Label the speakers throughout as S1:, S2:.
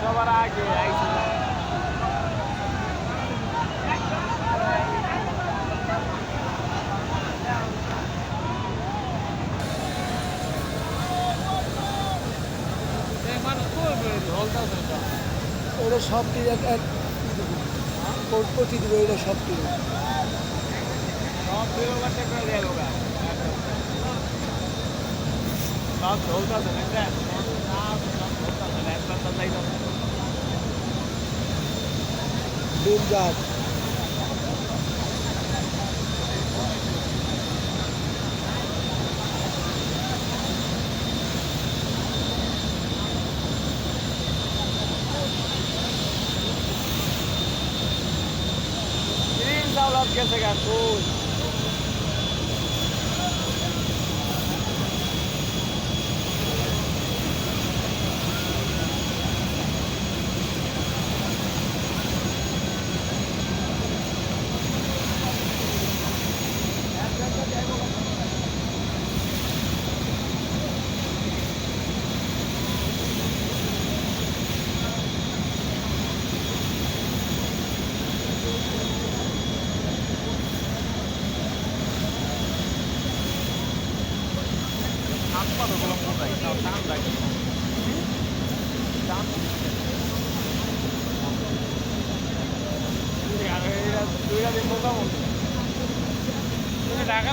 S1: সবার আগে আইছিল ওরা সব টির এক এক কোটি দেবে, ওরা সব টির
S2: সব টির ওভারটেক করে দেয়
S1: ডেঞ্জার
S2: তিন দৌলত গেছে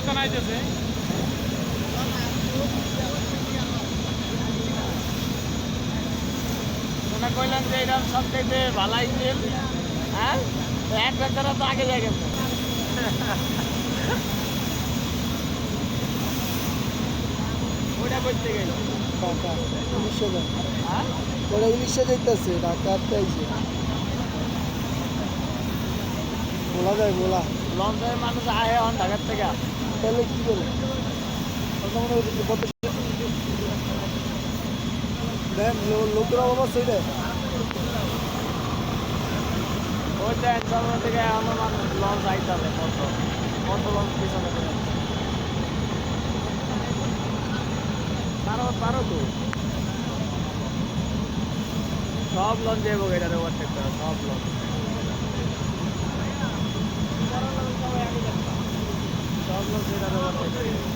S2: তো নাইতেছে মনে কইলেন যে এরকম সব থেকে ভালাই তেল হ্যাঁ এক বেচারা তো আগে যায় গেছে
S1: ঢাকা উনিশশো ওরা উনিশশো যাইতেছে ঢাকা আটটাইছে বলা যায় বলা।
S2: লঞ্চের মানুষ আহে হন ঢাকার থেকে।
S1: তাহলে কি করে দেন লোকের অবস্থা ওইটা
S2: ওই টেনশন থেকে আমার মানুষ লঞ্চ আইতে হবে কত। কত লঞ্চ পিছনে পারো তো। সব লঞ্চ যাব এটা ওভারটেক করা সব লঞ্চ সব লঞ্চ এটার ওভারটেক